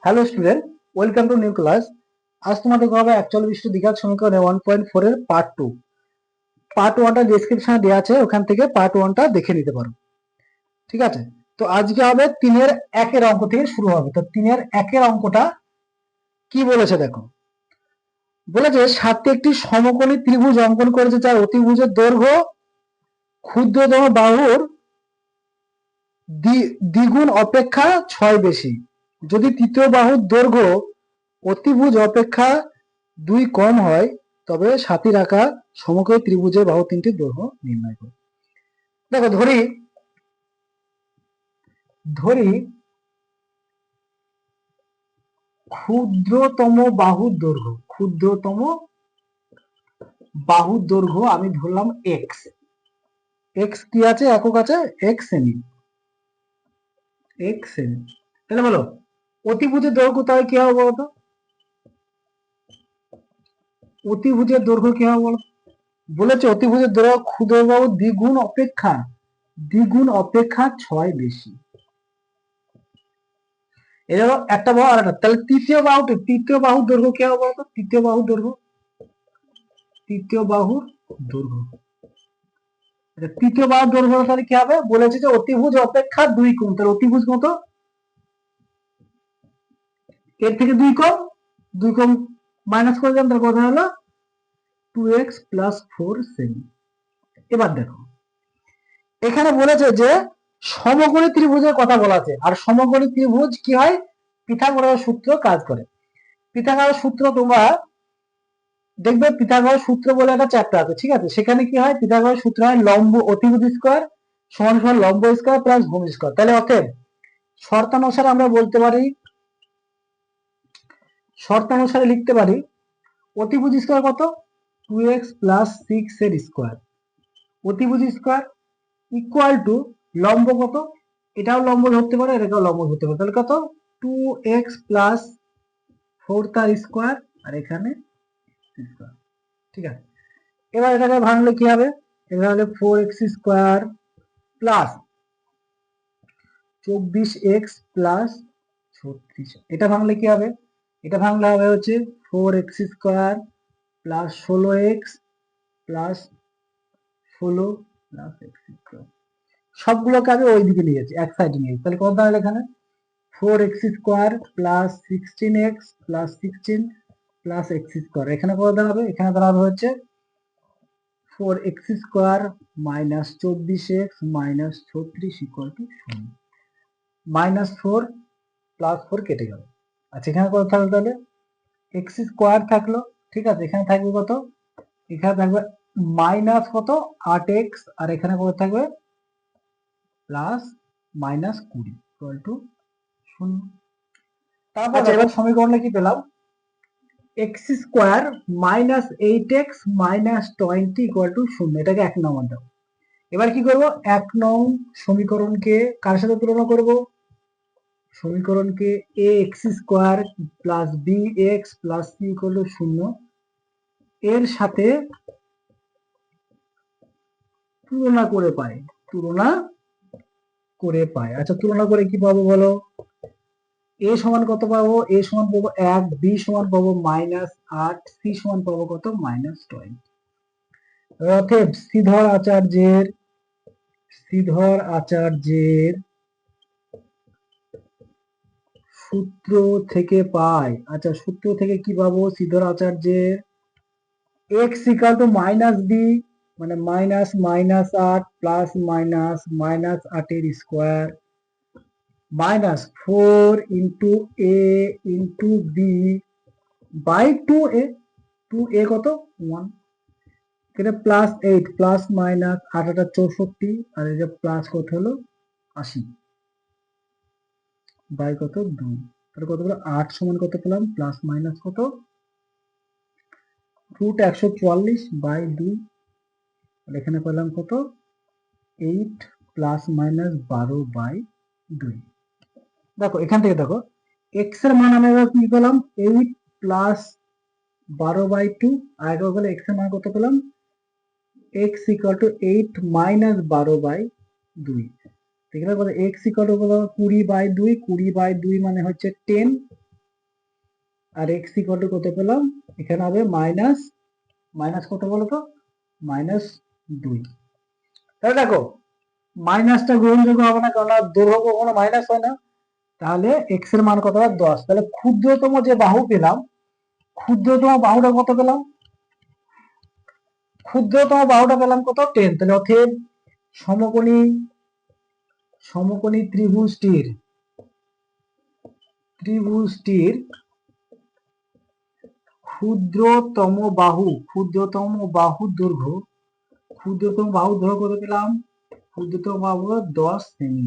Hello student welcome to new class আজ তোমাদের হবে একচল্লিশ বিশিষ্ট দীঘার সমীকরণে ওয়ান পয়েন্ট ফোর এর পার্ট টু পার্ট ওয়ানটা ডিসক্রিপশনে দেওয়া আছে, ওখান থেকে পার্ট ওয়ানটা দেখে নিতে পারো। ঠিক আছে? তো আজকে হবে তিনের একের অঙ্ক থেকে শুরু হবে। তো তিনের একের অঙ্কটা কি বলেছে দেখো? বলেছে, সাতটি একটি সমকোণী ত্রিভুজ অঙ্কন করেছে যার অতিভুজের দৈর্ঘ্য ক্ষুদ্রতম বাহুর দ্বি- দ্বিগুণ অপেক্ষা ছয় বেশি। যদি তৃতীয় বাহুর দৈর্ঘ্য অতিভুজ অপেক্ষা দুই কম হয়, তবে সাথী রাখা সমকোণী ত্রিভুজের বাহু তিনটির দৈর্ঘ্য নির্ণয় করো। দেখো, ধরি ধরি, ক্ষুদ্রতম বাহুর দৈর্ঘ্য, ক্ষুদ্রতম বাহুর দৈর্ঘ্য আমি ধরলাম এক্স এক্স কি আছে? একক আছে? এক্স সেমি। এক্স সেমি। তাহলে বলো অতিভুজের দৈর্ঘ্য তাহলে কি হবে বলতো? অতিভুজের দৈর্ঘ্য কি হবে বলো বলেছে অতিভুজের দৈর্ঘ্য ক্ষুদ্রবাহু দ্বিগুণ অপেক্ষা দ্বিগুণ অপেক্ষা ছয় বেশি। হলো একটা বাহু আর তাহলে তৃতীয় বাহুটি তৃতীয় বাহুর দৈর্ঘ্য কি হবে বলতো? তৃতীয় বাহুর দৈর্ঘ্য? তৃতীয় বাহুর দৈর্ঘ্য। আচ্ছা, তৃতীয় বাহুর দৈর্ঘ্য তাহলে কি হবে? বলেছে যে অতিভুজ অপেক্ষা দুই গুণ। তাহলে অতিভুজ কত? এর থেকে দুই কম দুই কম মাইনাস করে দেন তার কথা হলো? টু এক্স প্লাস ফোর সেমি এবার দেখো, এখানে বলেছে যে সমকোণী ত্রিভুজের কথা বলা আছে। আর সমকোণী ত্রিভুজ কি হয়? পিথাগোরাসের সূত্র কাজ করে। পিথাগোরাসের সূত্র তোমরা দেখবে পিথাগোরাস সূত্র বলে একটা চ্যাপ্টার আছে, ঠিক আছে? সেখানে কি হয়? পিথাগোরাস সূত্র হয় লম্ব অতিভুজ স্কোয়ার সমান সমান লম্ব স্কোয়ার প্লাস ভূমি স্কোয়ার তাহলে অতএব শর্তানুসারে আমরা বলতে পারি শর্তানুসারে লিখতে পারি অতিভুজ স্কোয়ার কত? টু এক্স প্লাস সিক্স এর স্কোয়ার। অতিভুজ স্কোয়ার ইকুয়াল টু লম্ব কত? এটাও লম্ব ধরতে পারে এটাও লম্ব ধরতে পারে। তাহলে কত? টু এক্স প্লাস ফোর তার স্কোয়ার, আর এখানে স্কোয়ার। ঠিক আছে? এবার এটাকে ভাঙলে কি হবে? এটা হলে ফোর এক্স স্কোয়ার প্লাস চব্বিশ এক্স প্লাস ছত্রিশ। এটা ভাঙলে কি হবে? এটা ভাঙলে হবে হচ্ছে ফোর এক্স স্কোয়ার প্লাস ষোলো এক্স প্লাস ষোলো প্লাস এক্স স্কোয়ার সবগুলোকে আমি ওই দিকে নিয়ে এক সাইডে নিয়ে তাহলে কত দাঁড়াল এখানে? Four x square plus sixteen x plus sixteen plus x square এখানে কত দাঁড়াবে? এখানে দাঁড়াবে হচ্ছে ফোর এক্স স্কোয়ার মাইনাস চব্বিশ এক্স মাইনাস ছত্রিশ ইকুয়াল টু শূন্য মাইনাস ফোর প্লাস ফোর কেটে গেল। আচ্ছা এখানে কত থাকল তাহলে? এক্স স্কোয়ার থাকল ঠিক আছে এখানে থাকবে কত? এখানে থাকবে মাইনাস কত? আট এক্স আর এখানে কত থাকবে? প্লাস মাইনাস কুড়ি ইকুয়াল টু শূন্য। তারপর এবার সমীকরণে কি পেলাম? X square minus eight x minus twenty equal to শূন্য এটাকে এক নম্বর দাও। এবার কি করব? এক নং সমীকরণকে কার সাথে তুলনা করব? সমীকরণকে a x square plus b x plus c to শূন্য। এর সাথে তুলনা করে পাই তুলনা করে পাই আচ্ছা তুলনা করে কি পাবো বলো? এ সমান কত পাবো? এ সমান পাবো এক বি সমান পাবো মাইনাস আট সি সমান পাবো কত? মাইনাস টোয়েন্টি অতএব শ্রীধর আচার্যের শ্রীধর আচার্যের সূত্র থেকে পাই। আচ্ছা সূত্র থেকে কি পাবো? সিদ্ধর আচার্যের x equal to minus b মানে মাইনাস মাইনাস আট প্লাস মাইনাস মাইনাস আটের square minus four into a into b by two a two a কত? ওয়ান এটা প্লাস এইট প্লাস মাইনাস আট, আটা চৌষট্টি, আর এটা প্লাস কত হলো? আশি। বাই কত দুই। তাহলে কত পেলাম আট সমান কত পেলাম? প্লাস মাইনাস কত? রুট একশো চুয়াল্লিশ বাই দুই। এখানে পেলাম কত? এইট প্লাস মাইনাস বারো বাই দুই। দেখো, এখান থেকে দেখো এক্সের মান আমি কি পেলাম? এইট প্লাস বারো বাই টু আর একবার এক্সের মান কত পেলাম? X equal to eight minus বারো বাই দুই। ঠিক আছে এক্স ইকাল টু কুড়ি বাই দুই, কুড়ি বাই দুই মানে হচ্ছে টেন আর এক্স ইকুয়াল টু কত পেলাম? এখানে হবে মাইনাস মাইনাস কত বলো তো? মাইনাস দুই। তাহলে দেখো মাইনাসটা গ্রহণযোগ্য হবে না কারণ দৈর্ঘ্য কখনো মাইনাস হয় না। তাহলে এক্সের মান কত? হবে দশ। তাহলে ক্ষুদ্রতম যে বাহু পেলাম, ক্ষুদ্রতম বাহুটা কত পেলাম? ক্ষুদ্রতম বাহুটা পেলাম কত? টেন তাহলে অথব সমকোণী সমকোণী ত্রিভুজটির ত্রিভুজটির ক্ষুদ্রতম বাহু ক্ষুদ্রতম বাহু দৈর্ঘ্য, ক্ষুদ্রতম বাহু দৈর্ঘ্য কত পেলাম? ক্ষুদ্রতম বাহু দশ সেমি।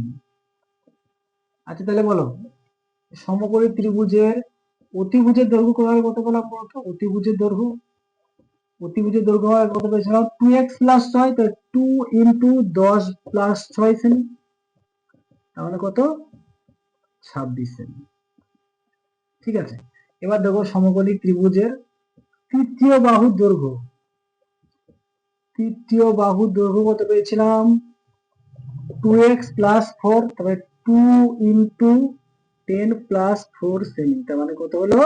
আচ্ছা তাহলে বলো, সমকোণী ত্রিভুজের অতিভুজের দৈর্ঘ্য কত কত পেলাম বলতো? অতিভুজের দৈর্ঘ্য অতিভুজের দৈর্ঘ্য হয় কত পেয়েছিলাম টু এক্স প্লাস ছয় তো টু ইন্টু দশ প্লাস ছয় সেমি। মানে কত? ছাব্বিশ সেমি ঠিক আছে? এবার দেখো সমকোণী ত্রিভুজের তৃতীয় বাহু দৈর্ঘ্য। তৃতীয় বাহু দৈর্ঘ্য কত পেয়েছিলাম? টু এক্স প্লাস ফোর তবে two into ten plus four semi তার মানে কত হলো?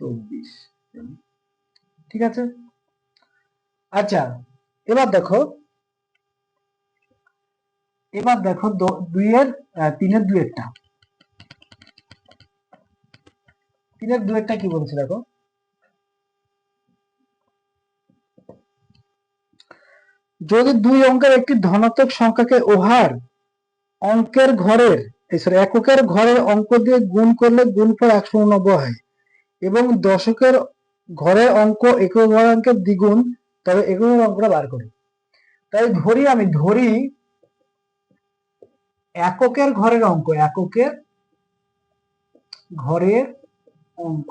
চব্বিশ। ঠিক আছে? আচ্ছা এবার দেখো এবার দেখো দুইয়ের তিনের দুয়েরটা তিনের দুয়েরটা কি বলছে দেখো? যদি দুই অঙ্কের একটি ধনাত্মক সংখ্যাকে ওহার অঙ্কের ঘরের এককের ঘরের অঙ্ক দিয়ে গুণ করলে গুণফল একশো উননব্বই হয়। এবং দশকের ঘরের অঙ্ক একক ঘরের অঙ্কের দ্বিগুণ, তবে একক অঙ্কটা বার করি। তাই ধরি আমি, ধরি এককের ঘরের অঙ্ক, এককের ঘরের অঙ্ক।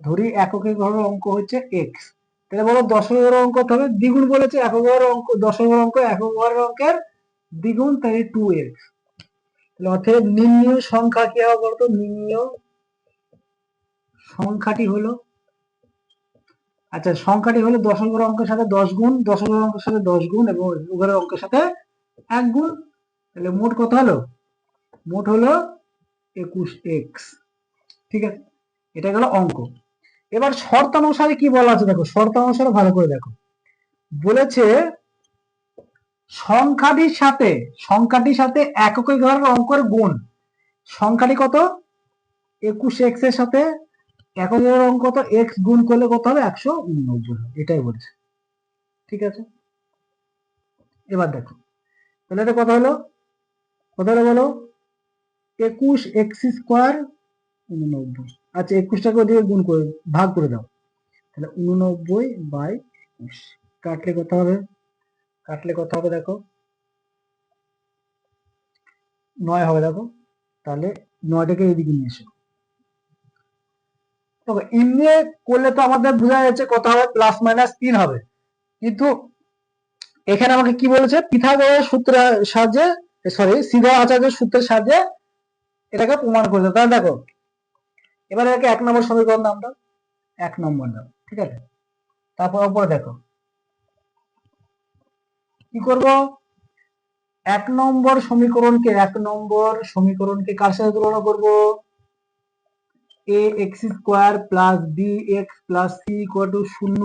ধরি এককের ঘরের অঙ্ক হচ্ছে এক্স তাহলে বলো দশকের অঙ্ক কত হবে? দ্বিগুণ বলেছে একক ঘরের অঙ্ক, দশকের অঙ্ক একক ঘরের অঙ্কের দ্বিগুণ তাই টু এক্স তাহলে অর্থাৎ নিম্ন সংখ্যা কি হবে বলতো? নিম্ন সংখ্যাটি হলো আচ্ছা সংখ্যাটি হলো দশকের অঙ্কের সাথে দশ গুণ, দশকের অঙ্কের সাথে দশ গুণ এবং একের অঙ্কের সাথে এক গুণ। তাহলে মোট কত হলো? মোট হলো একুশ এক্স ঠিক আছে? এটা গেল অঙ্ক। এবার শর্তানুসারে কি বলা আছে দেখো শর্তানুসারে ভালো করে দেখো। বলেছে সংখ্যাটির সাথে সংখ্যাটির সাথে এককের ঘরের অঙ্কের গুণ। সংখ্যাটি কত? একুশ এক্সের সাথে এককের অঙ্ক কত? এক্স গুণ করলে কত হবে? একশো উননব্বই এটাই বলছে। ঠিক আছে? এবার দেখো, তাহলে এটা কত হলো? কত হলো বলো একুশ এক্স স্কোয়ার উননব্বই। আচ্ছা একুশটাকে ওদিকে গুণ করে, ভাগ করে দাও। তাহলে উননব্বই বাই একুশ। কাটলে কত হবে? কাটলে কত হবে দেখো? নয় হবে দেখো? তাহলে নয়টাকে এইদিকে নিয়ে এসো। দেখো ইমনিয়ে করলে তো আমাদের বোঝা যাচ্ছে কত হবে? প্লাস মাইনাস তিন হবে। কিন্তু এখানে আমাকে কি বলেছে? পিথাগোরাস সূত্রের সাহায্যে সরি সিধা আচার্যের সূত্রের সাহায্যে এটাকে প্রমাণ করে দাও তাহলে দেখো, এবার এটাকে এক নম্বর সমীকরণ নাম দাও। এক নম্বর দাও, ঠিক আছে? তারপর উপরে দেখো, কি করব? এক নম্বর সমীকরণকে, এক নম্বর সমীকরণকে কার সাথে তুলনা করব? A x square plus b x plus c equal to শূন্য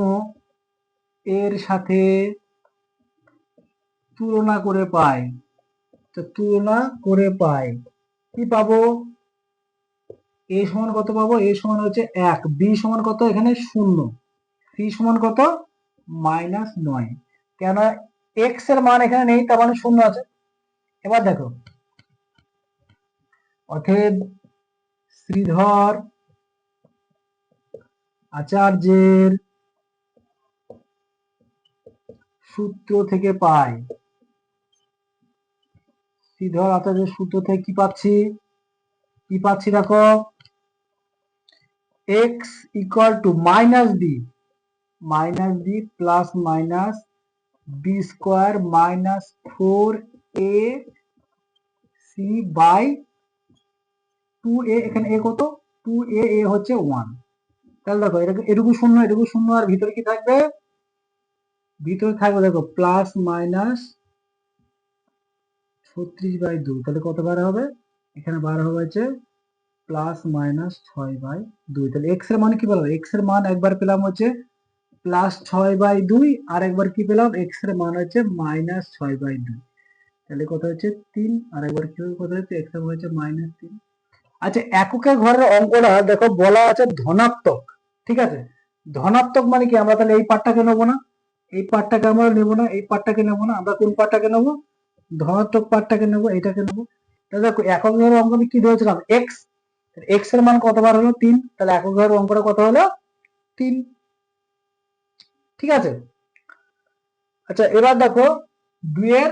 এর সাথে তুলনা করে পাই। তো তুলনা করে পাই। কি পাবো? এ সমান কত পাবো? এ সমান হচ্ছে এক। বি সমান কত? এখানে শূন্য। সি সমান কত? মাইনাস নয়। কেন এক্সের মান এখানে নেই, তার মানে শূন্য আছে। এবার দেখো। অতএব শ্রীধর আচার্যের সূত্র থেকে পাই। শ্রীধর আচার্যের সূত্র থেকে কি পাচ্ছি? কি পাচ্ছি দেখো? X equal to minus b minus b plus minus b square minus four a c by two a এখানে এ কত? টু এ এ হচ্ছে ওয়ান তাহলে দেখো এটা এটুকু শূন্য এটুকু শূন্য আর ভিতরে কি থাকবে? ভিতরে থাকবে দেখো প্লাস মাইনাস ছত্রিশ বাই দুই, তাহলে কত বার হবে? এখানে বার হচ্ছে প্লাস মাইনাস ছয় বাই দুই। তাহলে এক্সের মান কি পেলাম এক্সের মান একবার পেলাম হচ্ছে প্লাস ছয় বাই দুই, আর একবার কি পেলাম? এক্সের মান হচ্ছে মাইনাস ছয় বাই দুই। তাহলে কত হচ্ছে? তিন, আর একবার কি কত হচ্ছে? এক্সের হচ্ছে মাইনাস তিন। আচ্ছা এককের ঘরের অঙ্কটা দেখো, বলা আছে ধনাত্মক, ঠিক আছে? ধনাত্মক মানে কি? আমরা তাহলে এই পার্টটাকে নেব না। এই পার্টটাকে আমরা নেব না, এই পার্টটাকে নেব না। আমরা কোন পার্টটাকে নেব? ধনাত্মক পার্টটাকে নেব এইটাকে নেব। তাহলে দেখো, একক ঘরের অঙ্ক আমি কি ধরেছিলাম? এক্স এক্সের মান কতবার হলো? তিন। তাহলে একক ঘরের অঙ্কটা কত হলো? তিন। ঠিক আছে? আচ্ছা এবার দেখো, দুইয়ের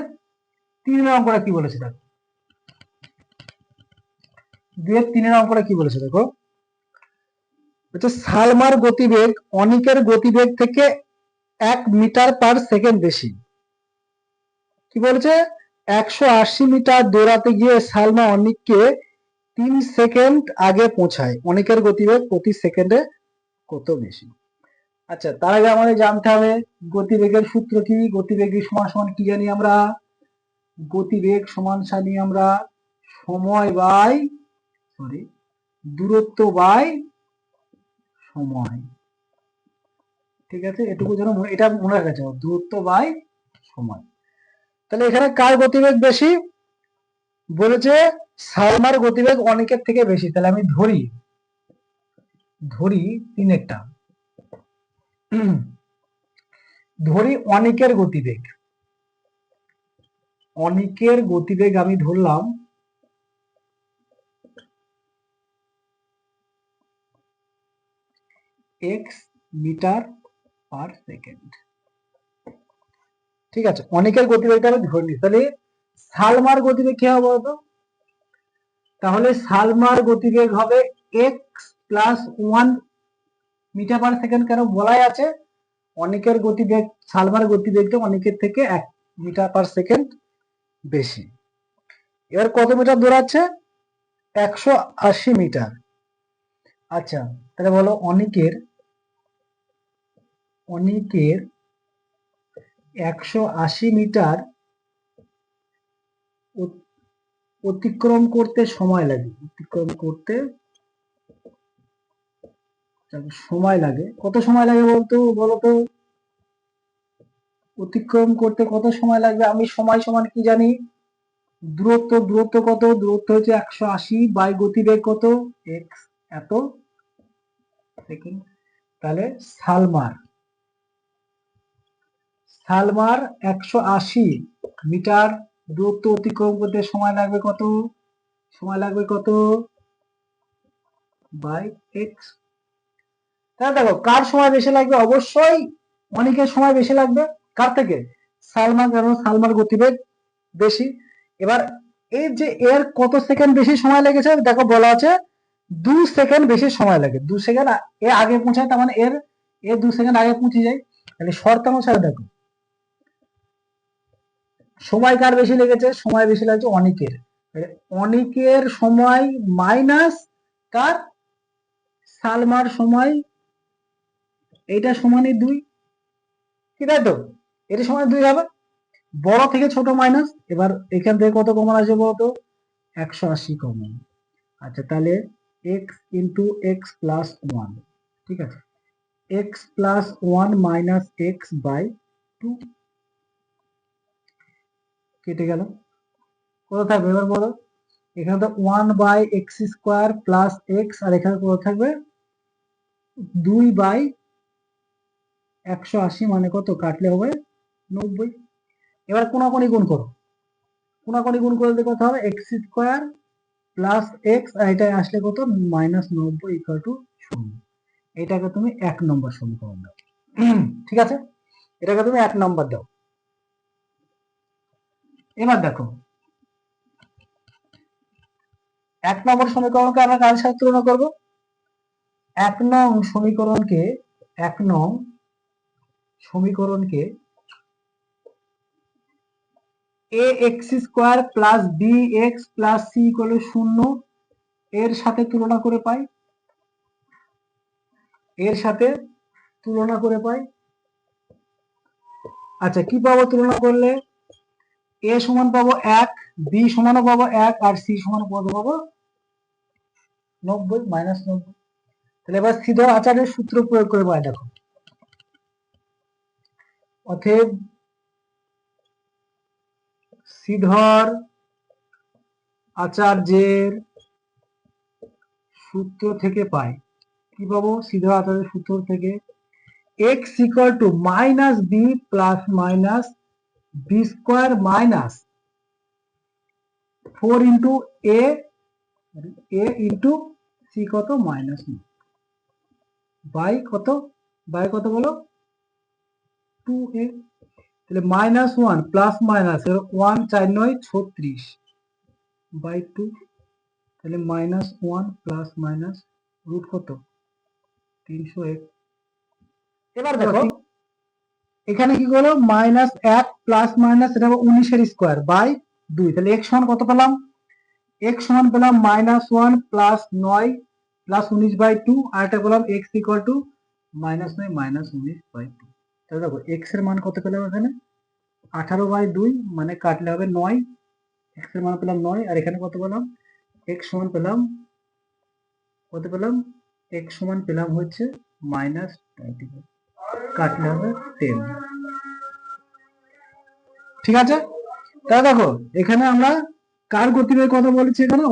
তিনের অঙ্কটা কি বলেছে দেখো? দুইয়ের তিনের অঙ্কটা কি বলেছে দেখো? হচ্ছে সালমার গতিবেগ অনিকের গতিবেগ থেকে এক মিটার পার সেকেন্ড বেশি। কি বলেছে? একশো আশি মিটার দৌড়াতে গিয়ে সালমা অনিককে তিন সেকেন্ড আগে পৌঁছায়। অনেকের গতিবেগ প্রতি সেকেন্ডে কত বেশি? আচ্ছা তার আগে আমাদের জানতে হবে, গতিবেগের সূত্র কি? গতিবেগের সমান সমান কি জানি আমরা? গতিবেগ সমান জানি আমরা সময় বাই সরি দূরত্ব বাই সময়। ঠিক আছে? এটুকু যেন এটা মনে রাখা যাবে দূরত্ব বাই সময়। তাহলে এখানে কার গতিবেগ বেশি? বলেছে সালমার গতিবেগ অনেকের থেকে বেশি। তাহলে আমি ধরি ধরি তিনেরটা। ধরি অনেকের গতিবেগ। অনেকের গতিবেগ আমি ধরলাম। X metre per second. ঠিক আছে? অনেকের গতিবেগটা আমি ধরে নিই। তাহলে সালমার গতিবেগ কি হবে বলতো? তাহলে সালমার গতিবেগ হবে x plus one metre per second কেন বলাই আছে? অনেকের গতিবেগ সালমার গতিবেগটা অনেকের থেকে এক মিটার পার সেকেন্ড বেশি। এবার কত মিটার দৌড়াচ্ছে? একশো আশি মিটার আচ্ছা তাহলে বলো অনেকের অনেকের একশো আশি মিটার অতিক্রম করতে সময় লাগে। অতিক্রম করতে সময় লাগে। কত সময় লাগে বলতো? বলতো, অতিক্রম করতে কত সময় লাগবে? আমি সময় সমান কি জানি? দূরত্ব দূরত্ব কত? দূরত্ব হচ্ছে একশো আশি বাই গতিবেগ কত? এক্স, এত তাহলে সালমার। সালমার একশো আশি মিটার দূরত্ব অতিক্রম করতে সময় লাগবে কত? সময় লাগবে কত? বাই এক্স তাহলে দেখো, কার সময় বেশি লাগবে? অবশ্যই অনেকের সময় বেশি লাগবে। কার থেকে? সালমার, কারণ সালমার গতিবেগ বেশি। এবার এই যে এর কত সেকেন্ড বেশি সময় লেগেছে, দেখো বলা আছে দু সেকেন্ড বেশি সময় লাগে। দু সেকেন্ড এ আগে পৌঁছায়, তার মানে এর এর দু সেকেন্ড আগে পৌঁছে যায়। তাহলে শর্ত অনুসারে দেখো সময় কার বেশি লেগেছে? সময় বেশি লাগছে অনেকের। অনেকের সময় মাইনাস কার সালমার সময় এইটা সমানই দুই। ঠিক আছে তো? এটা সমান দুই হবে। বড় থেকে ছোট মাইনাস। এবার এখান থেকে কত কমন আসবে বলতো? একশো আশি কমন আচ্ছা তাহলে x into x plus one ঠিক আছে? X plus one minus x by two কেটে গেল। কত থাকবে? এবার বলো। এখানে তো one by x square plus x আর এখানে কত থাকবে? দুই বাই একশো আশি মানে কত? কাটলে হবে নব্বই। এবার কোনাকুনি গুণ করো। কোনাকুনি গুণ করলে কত হবে? এক্স স্কোয়ার প্লাস এক্স আর এটা আসলে কত? মাইনাস নব্বই ইকুয়াল টু শূন্য। এটাকে তুমি এক নম্বর সমীকরণ দাও। ঠিক আছে? এটাকে তুমি এক নম্বর দাও। এবার দেখো। এক নম্বর সমীকরণকে আমরা কার সাথে তুলনা করব? এক নং সমীকরণকে, এক নং সমীকরণকে a x square plus b x plus c equal শূন্য এর সাথে তুলনা করে পাই। এর সাথে তুলনা করে পাই। আচ্ছা কি পাবো তুলনা করলে? এ সমান পাবো এক, বি সমানও পাবো এক, আর সি সমান কত পাবো নব্বই মাইনাস নব্বই। তাহলে এবার সিধর আচারের সূত্র প্রয়োগ করে পাই দেখো। অতএব শ্রীধর আচার্যের সূত্র থেকে পাই। কি পাবো? সিধর আচার্যের সূত্র থেকে। X equal to minus b plus minus b square minus four into a a into c কত? মাইনাস বাই কত? বাই কত বলো? টু এ তাহলে minus one plus minus one চার নয়, ছত্রিশ। বাই টু তাহলে minus one plus minus root কত? তিনশো এক। এবার দেখো। এখানে কি করল? মাইনাস এক প্লাস মাইনাস এটা হবে উনিশের স্কোয়ার বাই দুই। তাহলে এক সমান কত পেলাম? এক সমান পেলাম মাইনাস ওয়ান প্লাস নয় প্লাস উনিশ বাই টু আর এটা পেলাম এক্স ইকুয়াল টু মাইনাস নয় মাইনাস উনিশ বাই টু তাহলে দেখো এক্সের মান কত পেলাম এখানে? আঠারো বাই দুই মানে কাটলে হবে নয়। এক্সের মান পেলাম নয়, আর এখানে কত পেলাম? এক্স সমান পেলাম, কত পেলাম? এক্স সমান পেলাম হচ্ছে মাইনাস টোয়েন্টি কাটলে টেন ঠিক আছে? তাহলে দেখো, এখানে আমরা কার গতিবেগ কথা বলেছি এখানে?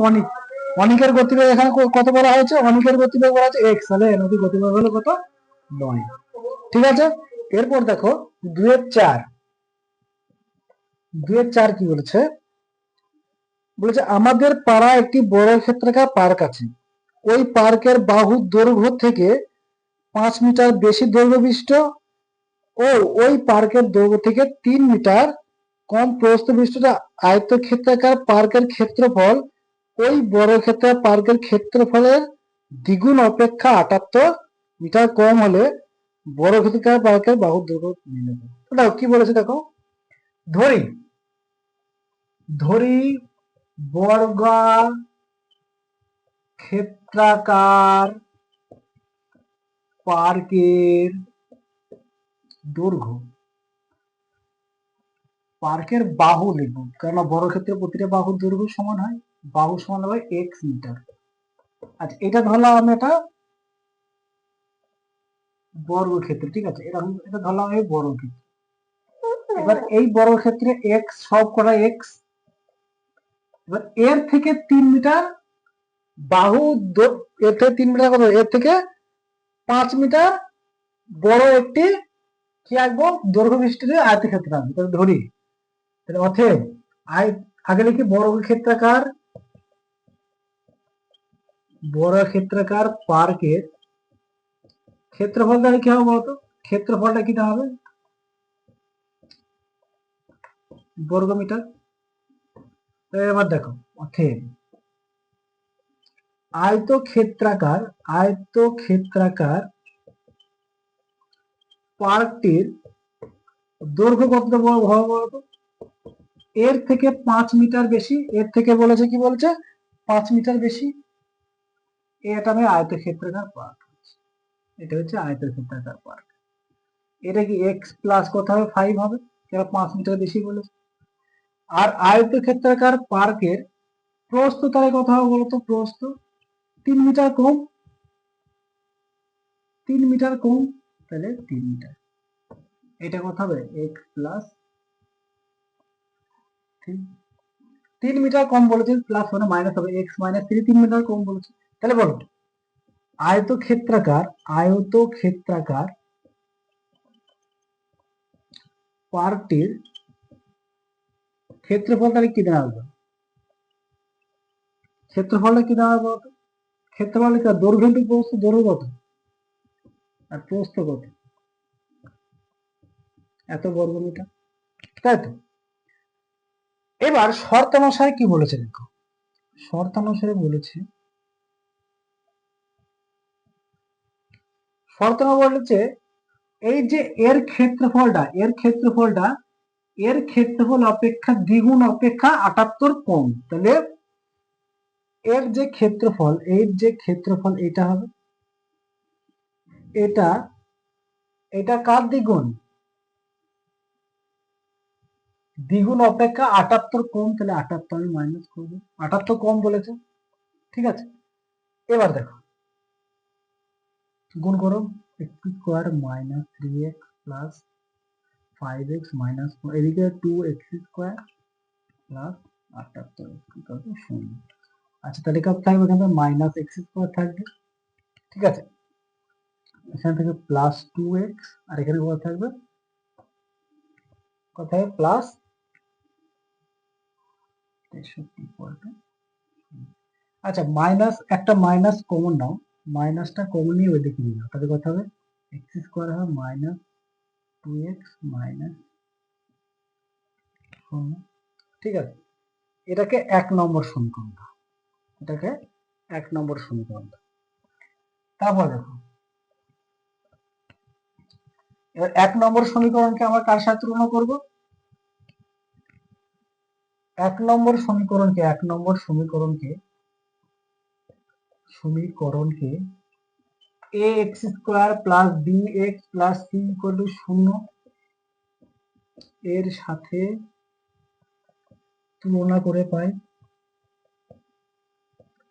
গতিবেগ এখানে কত বলা হয়েছে? অনিকের গতিবেগ বলা গতিবেগ হলো কত? নয়। ঠিক আছে? এরপর দেখো, দুয়ের চার। দুয়ের চার কি বলেছে? বলেছে, আমাদের পাড়া একটি বড় ক্ষেত্রাকার পার্ক আছে। ওই পার্কের বাহু দৈর্ঘ্য থেকে পাঁচ মিটার বেশি দৈর্ঘ্য বিশিষ্ট ও ওই পার্কের দৈর্ঘ্য থেকে তিন মিটার কম প্রস্থ বিশিষ্ট আয়তক্ষেত্রাকার পার্কের ক্ষেত্রফল, ওই বড় ক্ষেত্র পার্কের ক্ষেত্রফলের দ্বিগুণ অপেক্ষা আটাত্তর মিটার কম হলে বড় ক্ষেত্রাকার পার্কের বাহুর দৈর্ঘ্য দেখো, কি বলেছে দেখো? ধরি ধরি বর্গা ক্ষেত্রাকার পার্কের দৈর্ঘ্য। পার্কের বাহু লিখব কারণ বড় ক্ষেত্রে প্রতিটা বাহুর দৈর্ঘ্য সমান হয়, বাহু সমান হবে এক্স মিটার। আচ্ছা এটা ধরলাম আমি এটা বর্গক্ষেত্র ঠিক আছে? এরকম এটা ধরলাম আমি বর্গক্ষেত্র এবার এই বর্গক্ষেত্রে এক্স সব করা এক্স এবার এর থেকে তিন মিটার বাহু এর থেকে তিন মিটার কত? এর থেকে পাঁচ মিটার বড় একটি, কি আঁকবো? দৈর্ঘ্য বিশিষ্ট আয়তক্ষেত্র আঁকবো, তাহলে ধরি। তাহলে অথব আয় আগে লিখি বড় বর্গক্ষেত্রাকার পার্কের ক্ষেত্রফল তাহলে কি হবে বলতো? ক্ষেত্রফলটা কি হবে? বর্গ মিটার এবার দেখো অথব আয়ত ক্ষেত্রাকার আয়ত ক্ষেত্রাকার পার্কটির দৈর্ঘ্য হবে বলতো এর থেকে পাঁচ মিটার বেশি, এর থেকে বলেছে কি বলছে? পাঁচ মিটার বেশি। এটা আমি আয়তক্ষেত্রাকার পার্ক এটা হচ্ছে আয়তক্ষেত্রাকার পার্ক। এটা কি এক্স প্লাস কত হবে? ফাইভ হবে। এটা পাঁচ মিটার বেশি বলেছে? আর আয়তক্ষেত্রাকার পার্কের প্রস্থ কত হবে বলতো? প্রস্থ তিন মিটার কম। তিন মিটার কম, তাহলে তিন মিটার। এটা কত হবে? এক্স প্লাস তিন। মিটার কম বলেছে প্লাস মানে মাইনাস হবে। এক্স মাইনাস থ্রি তিন মিটার কম বলেছে। তাহলে বলো আয়ত ক্ষেত্রাকার আয়ত ক্ষেত্রাকার পার্কটির ক্ষেত্রফল তাহলে কি দেওয়া হবে? ক্ষেত্রফলটা কি দেওয়া হবে বলতো? ক্ষেত্রফল কি দৈর্ঘ্য ইন্টু প্রস্থ দৈর্ঘ্য কত আর প্রস্থ কত? এত বর্গ মিটার তাই তো? এবার শর্তানুসারে কি বলেছে দেখো? শর্তানুসারে বলেছে শর্তানু বলেছে এই যে এর ক্ষেত্রফলটা এর ক্ষেত্রফলটা, এর ক্ষেত্রফল অপেক্ষা দ্বিগুণ অপেক্ষা আটাত্তর কম তাহলে এর যে ক্ষেত্রফল, এর যে ক্ষেত্রফল এটা হবে? এটা এটা কার দ্বিগুণ? দ্বিগুণ অপেক্ষা আটাত্তর কম, তাহলে আটাত্তর আমি মাইনাস করব। আটাত্তর কম বলেছে? ঠিক আছে। এবার দেখো। গুণ করো। X square minus three x plus five x minus এদিকে টু এক্স স্কোয়ার প্লাস আটাত্তর শূন্য। আচ্ছা তাহলে কত থাকবে এখানে মাইনাস এক্স স্কোয়ার থাকবে, ঠিক আছে? এখান থেকে প্লাস টু এক্স আর এখানে কত থাকবে? কত থাকবে? প্লাস আচ্ছা মাইনাস একটা মাইনাস কমন নাও মাইনাসটা কমন নিয়ে ওই দিকে নিয়ে যাও তাহলে কত হবে? এক্স স্কোয়ার হবে মাইনাস টু এক্স মাইনাস ঠিক আছে? এটাকে এক নম্বর সমীকরণ এটাকে এক নম্বর সমীকরণ। তারপর দেখো এক নম্বর সমীকরণকে আমরা কার সাথে তুলনা করব? এক নম্বর সমীকরণকে, এক নম্বর সমীকরণকে সমীকরণকে a x square plus b x plus c equal to শূন্য এর সাথে তুলনা করে পাই।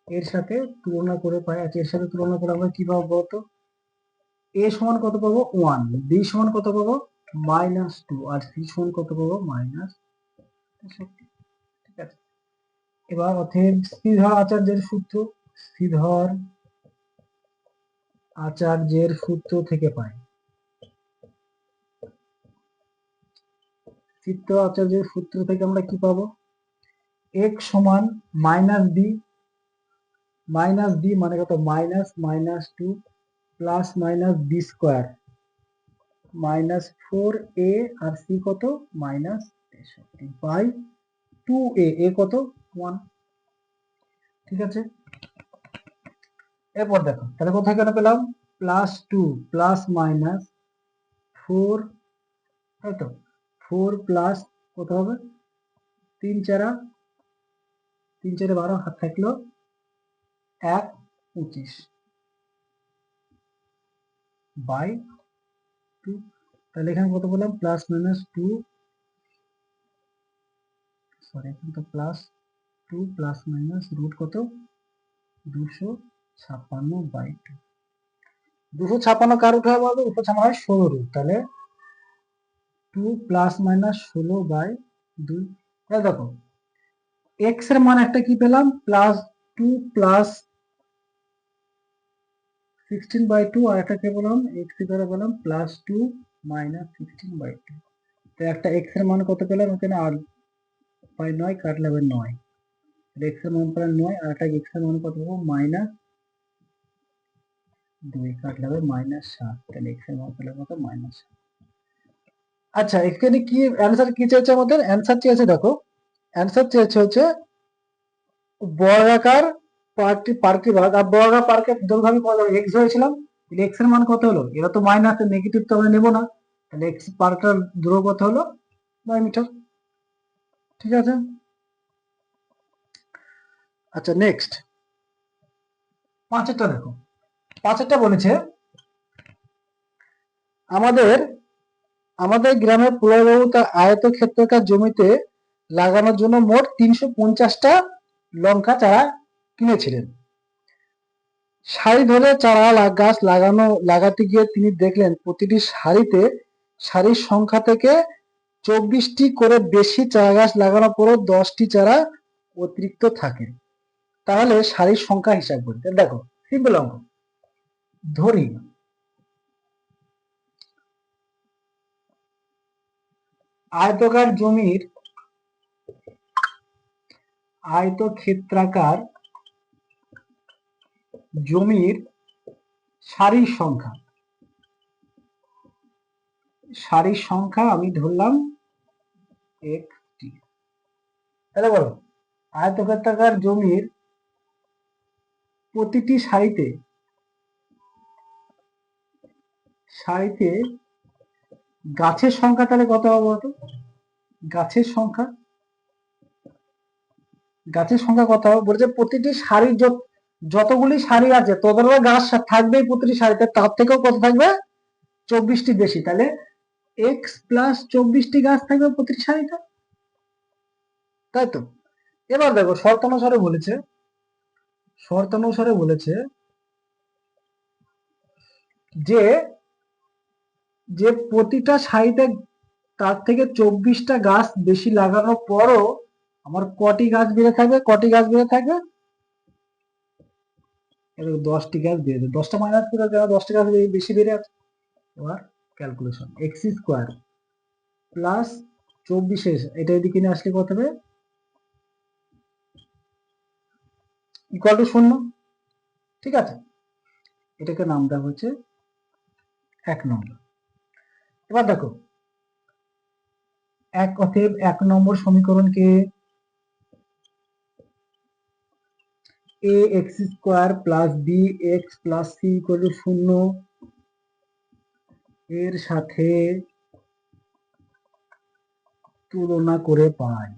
এর সাথে তুলনা করে পাই আচ্ছা এর সাথে তুলনা করে আমরা কি পাবো বলতো? এ সমান কত পাবো? ওয়ান বি সমান কত পাবো? মাইনাস টু আর সি সমান কত পাবো? মাইনাস ঠিক আছে এবার অতএব শ্রীধর আচার্যের সূত্র শ্রীধর আচার্যের সূত্র থেকে পাই। চিত্ত আচার্যের সূত্র থেকে আমরা কি পাবো? এক সমান মাইনাস বি মাইনাস বি মানে কত? Minus minus two plus minus b square minus four a R c কত? মাইনাস তেষট্টি বাই টু এ এ কত? ওয়ান ঠিক আছে? এরপর দেখো, তাহলে কোথায় কেন পেলাম? Plus two plus minus four তাই তো? ফোর প্লাস কত হবে? তিন চারা, তিন চারে বারো, হাত থাকল এক পঁচিশ বাই টু, তাহলে এখানে কত বললাম? প্লাস মাইনাস টু সরি এখন তো plus two plus minus root কত? দুশো ছাপ্পান্ন বাই টু দুশো ছাপ্পান্ন কার উঠে হবে দুশো ছাপ্পান্ন হয় ষোলো রুট তাহলে টু প্লাস মাইনাস ষোলো বাই দুই। তাহলে দেখো এক্সের মান একটা কি পেলাম? Plus two plus sixteen by two আর একটা কে বললাম? এক্স করে বললাম plus two minus sixteen by two তো একটা এক্সের মান কত পেলাম? ওখানে আর বাই নয়, কাটলে হবে নয়। এক্সের মান পেলাম নয় আর একটা এক্সের মান কত পাবো? মাইনাস দুই, কাটলে হবে মাইনাস সাত। তাহলে এক্সের মান পেলাম কত? মাইনাস সাত। আচ্ছা এখানে কি অ্যান্সার কি চেয়েছে আমাদের? অ্যান্সার চেয়েছে দেখো। অ্যান্সার চেয়েছে হচ্ছে বর্গাকার পার্টি পার্কে ভাগ আর বর্গাকার পার্কে ধরুন আমি এক্স ধরেছিলাম এক্সের মান কত হলো? এরা তো মাইনাস নেগেটিভ তো আমরা নেব না। তাহলে এক্স পার্কটার দূর কত হলো? নয় মিটার ঠিক আছে? আচ্ছা নেক্সট পাঁচেরটা দেখো। পাঁচেরটা বলেছে, আমাদের আমাদের গ্রামে পুরবাবু তার আয়ত ক্ষেত্রকার জমিতে লাগানোর জন্য মোট তিনশো পঞ্চাশটা লঙ্কা চারা কিনেছিলেন। সারি ধরে চারা গাছ লাগানো, লাগাতে গিয়ে তিনি দেখলেন প্রতিটি সারিতে সারির সংখ্যা থেকে চব্বিশটি করে বেশি চারা গাছ লাগানোর পরও দশটি চারা অতিরিক্ত থাকে। তাহলে সারির সংখ্যা হিসাব করি। তাহলে দেখো সিম্পল অঙ্ক। ধরি। আয়তকার জমির আয়তক্ষেত্রাকার জমির সারির সংখ্যা। সারির সংখ্যা আমি ধরলাম একটি। তাহলে বলো, আয়তক্ষেত্রাকার জমির প্রতিটি সারিতে সারিতে গাছের সংখ্যা তাহলে কত হবে বলতো? গাছের সংখ্যা গাছের সংখ্যা কত হবে? বলছে প্রতিটি সারির যতগুলি সারি আছে, ততগুলো গাছ থাকবে প্রতিটি সারিতে তার থেকেও কত থাকবে? চব্বিশটি বেশি, তাহলে এক্স প্লাস চব্বিশটি গাছ থাকবে প্রতিটি সারিতে তাই তো? এবার দেখো, শর্ত অনুসারে বলেছে শর্তানুসারে বলেছে যে যে প্রতিটা সাইডে তার থেকে চব্বিশটা গাছ বেশি লাগানোর পরও আমার কটি গাছ বেড়ে থাকবে, কটি গাছ বেড়ে থাকবে? দশটি গাছ বেড়ে যাবে দশটা মাইনাস করে যারা দশটা গাছ বেশি বেড়ে আছে। এবার ক্যালকুলেশন এক্স স্কোয়ার প্লাস চব্বিশে এটা এদিকে নিয়ে আসলে কত হবে? ইকুয়াল টু শূন্য। ঠিক আছে? এটাকে নাম দেওয়া হচ্ছে এক নম্বর। এবার দেখো, এক অতএব এক নম্বর সমীকরণকে a x square plus b x plus c equal শূন্য এর সাথে তুলনা করে পাই।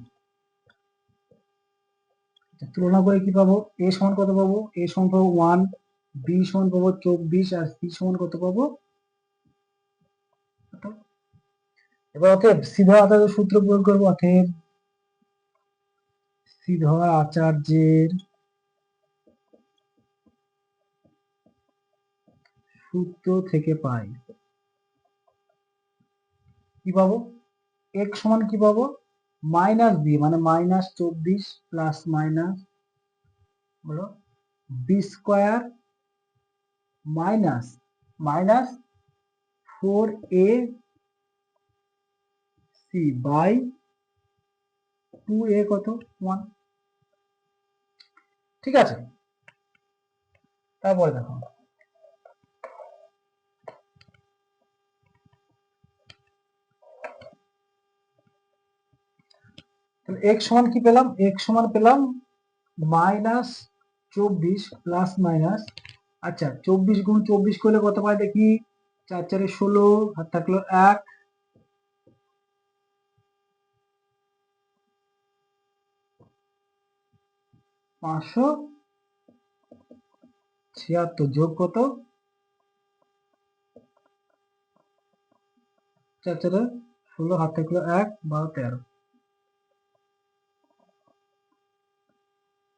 আচ্ছা, তুলনা করে কি পাবো? এ সমান কত পাবো? এ সমান পাবো ওয়ান বি সমান পাবো চব্বিশ আর সি সমান কত পাবো? এবার অতএব সিধা আচার্যের সূত্র প্রয়োগ করব। অতএব সিধা আচার্যের সূত্র থেকে পাই। কি পাবো? x সমান কি পাবো? মাইনাস বি মানে মাইনাস চব্বিশ প্লাস মাইনাস বলো b square minus minus four a c by two a কত? ওয়ান ঠিক আছে? তারপরে দেখো। তাহলে x সমান কি পেলাম? x সমান পেলাম মাইনাস চব্বিশ প্লাস মাইনাস আচ্ছা চব্বিশ গুণ চব্বিশ করলে কত পাই? দেখি, চার চারে ষোলো, হাত থাকল এক। পাঁচশো ছিয়াত্তর, যোগ কত? চার চারে ষোলো, হাত থাকল এক, বারো, তেরো।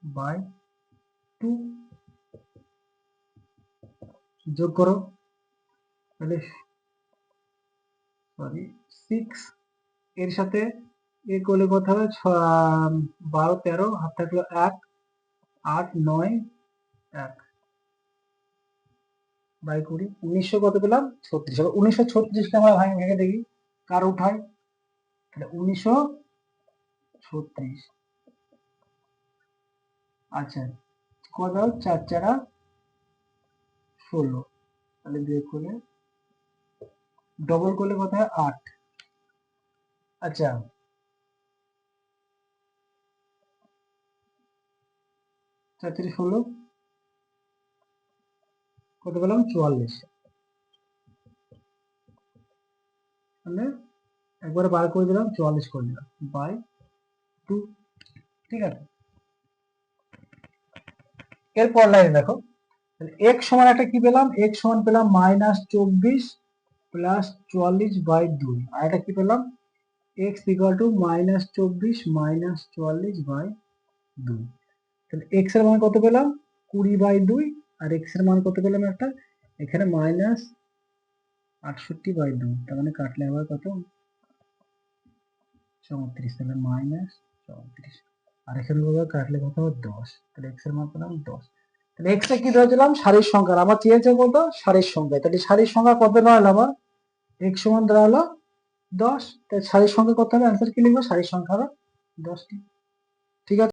বাই টু যোগ করো। তাহলে সরি সিক্স এর সাথে এ করলে কত হবে? ছ- বারো, তেরো, হাত থাকল এক, আট, নয়, এক। বাই কুড়ি। উনিশশো কত পেলাম? ছত্রিশ। এবার উনিশশো ছত্রিশকে আমরা ভাঙে ভেঙে দেখি কার উঠাই তাহলে উনিশশো ছত্রিশ। আচ্ছা কত চার চারা ষোলো। তাহলে বিয়োগ করলে ডবল করলে কত হয়? আট। আচ্ছা চারত্রিশ ষোলো, কত পেলাম? চুয়াল্লিশ। তাহলে একবারে বার করে দিলাম, চুয়াল্লিশ করে দিলাম বাই টু ঠিক আছে? এরপর লাইনে দেখো এক সমান একটা কি পেলাম? এক সমান পেলাম মাইনাস চব্বিশ প্লাস চুয়াল্লিশ বাই দুই। আর এটা কি পেলাম? এক্স ইকুয়াল টু মাইনাস চব্বিশ মাইনাস চুয়াল্লিশ বাই দুই। তাহলে এক্সের মান কত পেলাম? কুড়ি বাই দুই। আর এক্সের মান কত পেলাম একটা? এখানে মাইনাস আটষট্টি বাই দুই। তার মানে কাটলে আবার কত? চৌত্রিশ। তাহলে মাইনাস চৌত্রিশ। আর এখানে কাটলে কত দশ তাহলে এক্সের মান পেলাম দশ। তাহলে এক্স এ কি ধরেছিলাম? সারির সংখ্যা। আমার আমার চেয়েছে বলতো সারির সংখ্যা। তাহলে সারির সংখ্যা কত দাঁড়াল আমার? এক্স সমান দাঁড়াল দশ। তাহলে সারির সংখ্যা কত হবে? অ্যান্সার কি লিখব? সারির সংখ্যা হবে দশটি। ঠিক আছে?